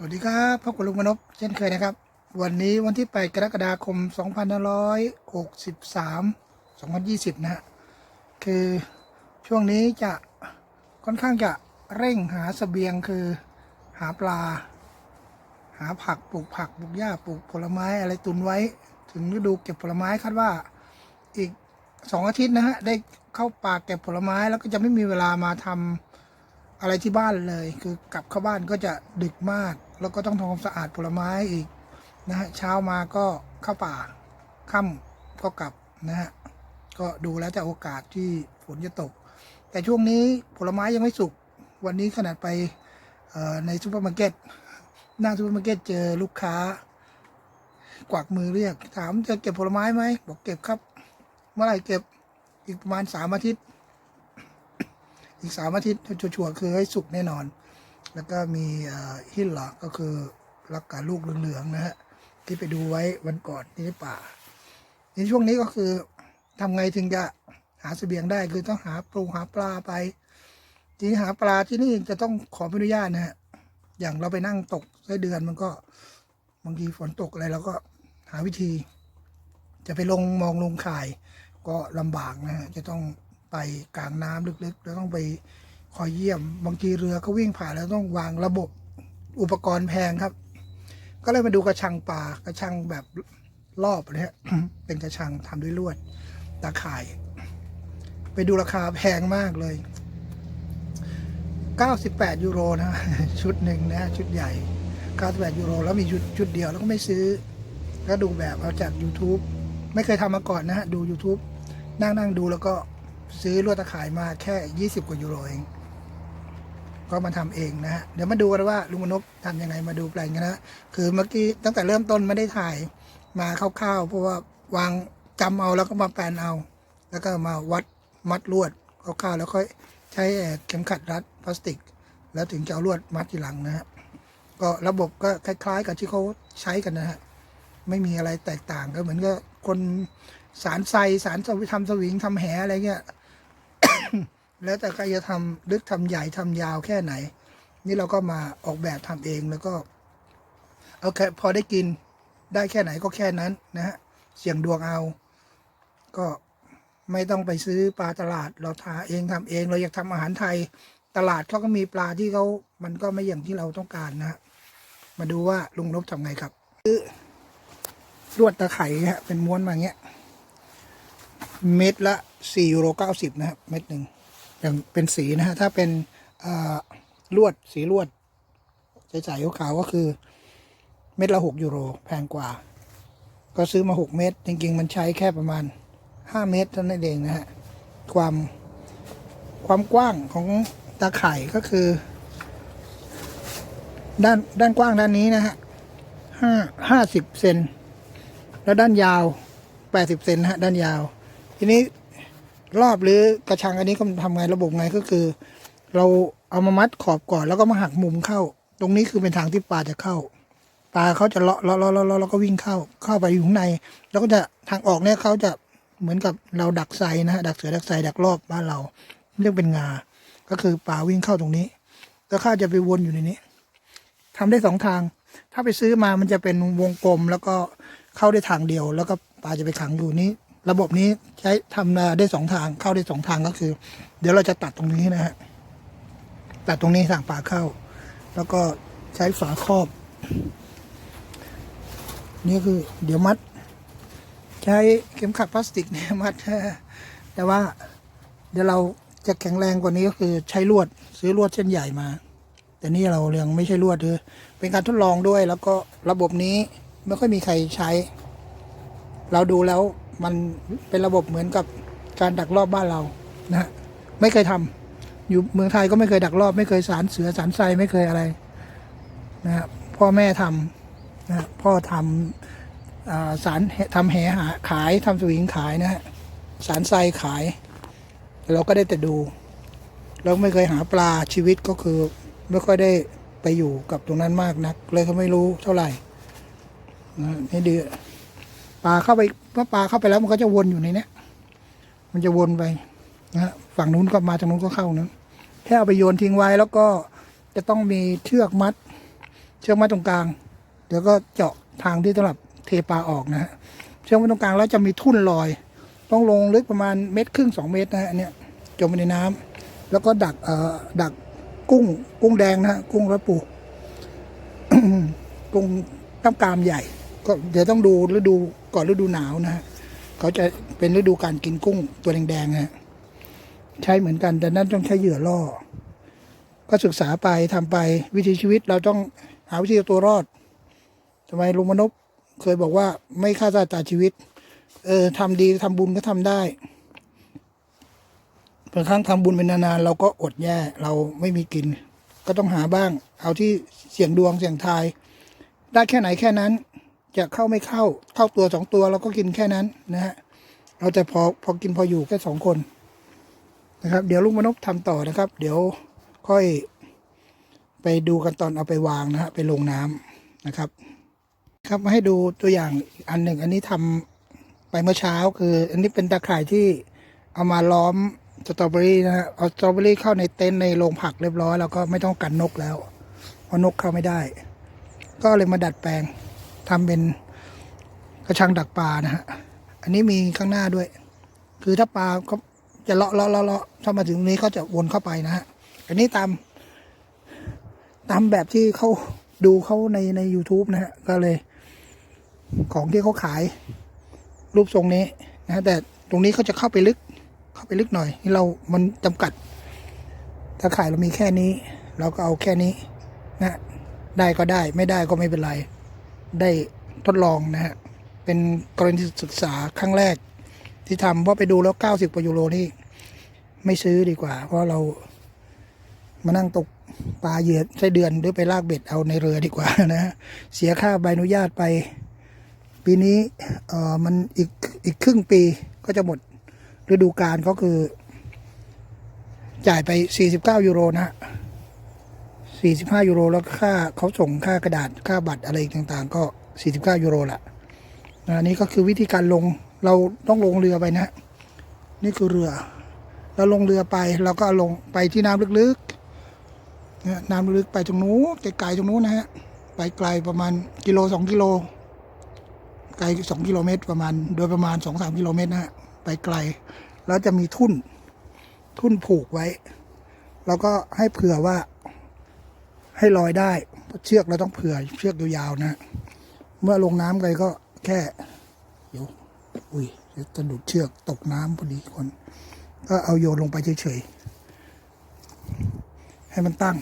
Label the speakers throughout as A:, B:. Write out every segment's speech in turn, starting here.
A: สวัสดีครับพบกับลุงมนพเช่นเคยนะครับ วันนี้วันที่ 8 กรกฎาคม 2563 2020 นะฮะคือช่วงนี้จะค่อนข้างจะเร่งหาสเสบียงคือหาปลา หาผักปลูกผักปลูกหญ้าปลูกผลไม้อะไรตุนไว้ ถึงฤดูเก็บผลไม้คาดว่าอีกสองอาทิตย์นะฮะได้เข้าป่าเก็บผลไม้แล้วก็จะไม่มีเวลามาทำอะไรที่บ้านเลยคือกลับเข้าบ้านก็จะดึกมาก แล้วก็ต้องทำความสะอาดผลไม้อีกนะฮะเช้ามาก็เข้าป่าค่ำก็กลับนะฮะก็ดูแล้วแต่โอกาสที่ฝนจะตก แต่ช่วงนี้ผลไม้ยังไม่สุกวันนี้ขนาดไปในซูเปอร์มาร์เก็ตหน้าซูเปอร์มาร์เก็ตเจอลูกค้า กวักมือเรียก ถามจะเก็บผลไม้ไหมบอกเก็บครับ เมื่อไหร่เก็บอีกประมาณสามอาทิตย์ อีกสามอาทิตย์ชัวร์คือให้สุกแน่นอน แล้วก็มีเอ่อฮิลลาก็คือรักกับลูกเหลืองๆนะฮะที่ไปดูไว้วันก่อนที่ป่าในช่วงนี้ก็คือทำไงถึงจะหาเสบียงได้คือต้องหาปลูหาปลาไปทีนี้หาปลาที่นี่จะต้องขออนุญาตนะฮะอย่างเราไปนั่งตกไส้เดือนมันก็บางทีฝนตกอะไรเราก็หาวิธี จะไปลงมองลงข่าย ก็ลำบากนะฮะจะต้องไปกลางน้ำลึกๆ แล้วต้องไป คอยเยี่ยม บางทีเรือก็วิ่งผ่านแล้วต้องวางระบบอุปกรณ์แพงครับ ก็เลยมาดูกระชังปลากระชังแบบรอบเลยฮะเป็นกระชังทำด้วยลวดตาข่าย ไปดูราคาแพงมากเลย 98 ยูโรนะชุดหนึ่งนะชุดใหญ่ 98 ยูโร แล้วมีชุดชุดเดียวแล้วก็ไม่ซื้อ ก็ดูแบบเอาจาก YouTube ไม่เคยทำมาก่อนนะฮะ ดู YouTube นั่งนั่งดูแล้วก็ซื้อลวดตะข่ายมาแค่ 20 กว่ายูโรเอง ก็มาทำเองนะฮะเดี๋ยวมาดูกันว่าลุงมนพทำยังไงมาดูแปลงกันนะคือเมื่อกี้ตั้งแต่เริ่มต้นไม่ได้ถ่ายมาคร่าวๆเพราะว่าวางจำเอาแล้วก็มาแปลนเอา แล้วก็มาวัดมัดลวดคร่าวๆแล้วค่อยใช้เข็มขัดรัดพลาสติก แล้วถึงจะเอาลวดมัดทีหลังนะฮะก็ระบบก็คล้ายๆ กับที่เขาใช้กันนะฮะไม่มีอะไรแตกต่างก็เหมือนกับคนสารไซสารทำสวิงทำแหอะไรเงี้ย แล้วแต่ใครจะทำลึกทำใหญ่ทำยาวแค่ไหน นี่เราก็มาออกแบบทำเองแล้วก็เอาแค่พอได้กินได้แค่ไหนก็แค่นั้นนะฮะเสี่ยงดวงเอา ก็ไม่ต้องไปซื้อปลาตลาดเราทาเองทำเอง เราอยากทำอาหารไทยตลาดเขาก็มีปลาที่เขามันก็ไม่อย่างที่เราต้องการนะฮะมาดูว่าลุงนบทำไงครับคือลวดตะไคร่ฮะเป็นม้วนมาเงี้ย เม็ดละสี่ยูโรเก้าสิบนะครับเม็ดหนึ่ง อย่างเป็นสีนะฮะถ้าเป็นลวดสีลวดใสๆขาวก็คือ เม็ดละหกยูโรแพงกว่า ก็ซื้อมาหกเม็ดจริง ๆ มันใช้แค่ประมาณห้าเมตรเท่านั้นเองนะฮะความความกว้างของตาข่ายก็คือ ด้านด้านกว้างด้านนี้นะฮะห้าห้าสิบเซนแล้วด้านยาวแปดสิบเซนนะฮะด้านยาว ทีนี้ รอบหรือกระชังอันนี้ก็ทำไงระบบไงก็คือ เราเอามามัดขอบก่อนแล้วก็มาหักมุมเข้า ตรงนี้คือเป็นทางที่ปลาจะเข้าปลาเขาจะเลาะเลาะเลาะเลาะแล้วก็วิ่งเข้าเข้าไปอยู่ข้างใน แล้วก็จะทางออกเนี่ยเขาจะเหมือนกับเราดักไซนะฮะดักเสือดักไซดักรอบบ้านเราเรียกเป็นงา ก็คือปลาวิ่งเข้าตรงนี้ แล้วข้าจะไปวนอยู่ในนี้ทำได้สองทาง ถ้าไปซื้อมามันจะเป็นวงกลมแล้วก็เข้าได้ทางเดียว แล้วก็ปลาจะไปขังอยู่นี้ ระบบนี้ใช้ทำได้สองทางเข้าได้สองทางก็คือ เดี๋ยวเราจะตัดตรงนี้นะฮะตัดตรงนี้ทางปลาเข้า แล้วก็ใช้ฝาครอบ นี่คือ เดี๋ยวมัด ใช้เข็มขัดพลาสติกเนี่ยมัด แต่ว่า เดี๋ยวเราจะแข็งแรงกว่านี้ก็คือใช้ลวดซื้อลวดเส้นใหญ่มา แต่นี่เราเรื่องไม่ใช่ลวดคือเป็นการทดลองด้วย แล้วก็ระบบนี้ไม่ค่อยมีใครใช้ เราดูแล้ว มันเป็นระบบเหมือนกับการดักรอบบ้านเรานะฮะไม่เคยทำอยู่เมืองไทยก็ไม่เคยดักรอบ ไม่เคยสารเสือสารไซไม่เคยอะไรนะฮะพ่อแม่ทำนะฮะพ่อทำอสารทำแหหาขายทำสวิงขายนะฮะสารไซขาย เราก็ได้แต่ดู เราไม่เคยหาปลาชีวิตก็คือ ไม่ค่อยได้ไปอยู่กับตรงนั้นมากนัก เลยก็ไม่รู้เท่าไหร่นะนี่เดีปลาเข้าไป เมื่อปลาเข้าไปแล้วมันก็จะวนอยู่ในเนี้ยมันจะวนไปนะฝั่งนู้นก็มาทางนู้นก็เข้านั้นแค่เอาไปโยนทิ้งไว้แล้วก็จะต้องมีเชือกมัด เชือกมัดตรงกลางเดี๋ยวก็เจาะทางที่สำหรับเทปลาออกนะฮะเชือกมัดตรงกลางแล้วจะมีทุ่นลอย ต้องลงลึกประมาณเมตรครึ่งสองเมตรนะฮะอันเนี้ยจมไปในน้ำแล้วก็ดักเอ่อดักกุ้ง กุ้งแดงนะฮะกุ้งระปูกุ้งกล้ามกามใหญ่ ก็เดี๋ยวต้องดูฤดู ก่อนฤดูหนาวนะฮะเขาจะเป็นฤดูการกินกุ้งตัวแดงๆฮะใช้เหมือนกัน แต่นั้นต้องใช้เหยื่อล่อ ก็ศึกษาไปทำไปวิถีชีวิตเราต้องหาวิธีตัวรอดทำไมลุงมนพเคยบอกว่าไม่ฆ่าสัตว์ตัดชีวิต เออทำดีทำบุญก็ทำได้บางครั้งทำบุญเป็นนานๆเราก็อดแย่ เราไม่มีกิน ก็ต้องหาบ้าง เอาที่เสี่ยงดวงเสี่ยงทาย ได้แค่ไหนแค่นั้น จะเข้าไม่เข้าเข้าตัวสองตัวเราก็กินแค่นั้นนะฮะเราจะพอพอกินพออยู่แค่สองคนนะครับ เดี๋ยวลุงมนพทำต่อนะครับ เดี๋ยวค่อยไปดูกันตอนเอาไปวางนะฮะไปลงน้ำนะครับ ครับมาให้ดูตัวอย่างอันหนึ่ง อันนี้ทำไปเมื่อเช้าคือ อันนี้เป็นตาข่ายที่เอามาล้อมสตรอเบอรี่นะฮะเอาสตรอเบอรี่เข้าในเต็นท์ในโรงผักเรียบร้อยแล้วก็ไม่ต้องกันนกแล้วเพราะนกเข้าไม่ได้ ก็เลยมาดัดแปลง ทำเป็นกระชังดักปลานะฮะ อันนี้มีข้างหน้าด้วย คือถ้าปลาก็จะเลาะเลาะเลาะเลาะถ้ามาถึงตรงนี้ก็จะวนเข้าไปนะฮะ อันนี้ตาม ตามแบบที่เขาดูเขาในใน u t u b e นะฮะ ก็เลย ของที่เขาขาย รูปทรงนี้นะฮะแต่ตรงนี้เขาจะเข้าไปลึก เข้าไปลึกหน่อยนี่เรา มันจำกัด ถ้าขายเรามีแค่นี้ เราก็เอาแค่นี้นะ ได้ก็ได้ ไม่ได้ก็ไม่เป็นไร ได้ทดลองนะฮะ เป็นกรณีศึกษาครั้งแรก ที่ทำเพราะไปดูแล้ว 90กว่ายูโรนี่ไม่ซื้อดีกว่า เพราะเรามานั่งตกปลาเหยื่อใช้เดือนหรือไปลากเบ็ดเอาในเรือดีกว่านะ เสียค่าใบอนุญาตไป ปีนี้เอ่อมันอีกอีกครึ่งปีก็จะหมดฤดูกาลก็คือ จ่ายไป 49 ยูโรนะฮะ 45ยูโรแล้วค่าเขาส่งค่ากระดาษค่าบัตรอะไรต่างๆ ก็ 49ยูโรละนะอันนี้ก็คือวิธีการลงเราต้องลงเรือไปนะฮะนี่คือเรือ เราลงเรือไปเราก็ลงไปที่น้ำลึกๆน้ำลึกไปตรงนู้นไกลๆตรงนู้นนะฮะไปไกลประมาณกิโลสองกิโลไกลสองกิโลเมตรประมาณ โดยประมาณสองสามกิโลเมตรนะฮะไปไกล แล้วจะมีทุ่นทุ่นผูกไว้ แล้วก็ให้เผื่อว่า ให้ลอยได้ เชือกเราต้องเผื่อเชือกยาวๆนะ เมื่อลงน้ำไปก็แค่เดี๋ยวอุ้ยเดี๋ยวจะดุดเชือกตกน้ำพอดีคน ก็เอาโยนลงไปเฉยๆ ให้มันตั้ง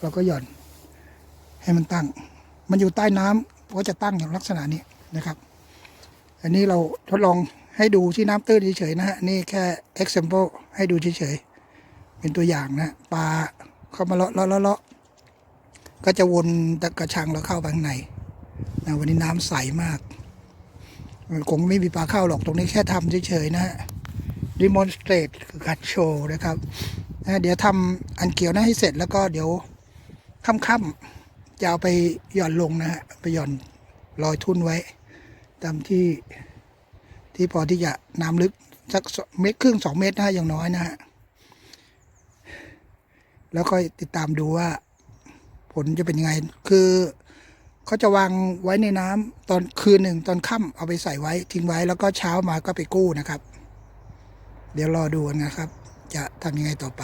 A: เราก็หย่อน ให้มันตั้ง มันอยู่ใต้น้ำก็จะตั้งอย่างลักษณะนี้นะครับ อันนี้เราทดลองให้ดูที่น้ำตื้นเฉยๆนะฮะ นี่แค่ example ให้ดูเฉยๆ เป็นตัวอย่างนะ ปลาเข้ามาเลาะเลาะเลาะ ก็จะวนตะกระชังเราเข้าไปข้างในนะวันนี้น้ำใสมากคงไม่มีปลาเข้าหรอกตรงนี้แค่ทำเฉยๆนะฮะ demonstrate คือการโชว์นะครับนะเดี๋ยวทำอันเกี่ยวนะให้เสร็จแล้วก็เดี๋ยวค่ำๆจะเอาไปหย่อนลงนะฮะ ไปหย่อนลอยทุ่นไว้ ตามที่ที่พอที่จะน้ำลึกสักเมตรครึ่งสองเมตรนะฮะอย่างน้อยนะฮะ แล้วค่อยติดตามดูว่า ผลจะเป็นยังไง คือเขาจะวางไว้ในน้ำตอนคืนหนึ่งตอนค่ำเอาไปใส่ไว้ทิ้งไว้แล้วก็เช้ามาก็ไปกู้นะครับ เดี๋ยวรอดูกันนะครับ จะทำยังไงต่อไป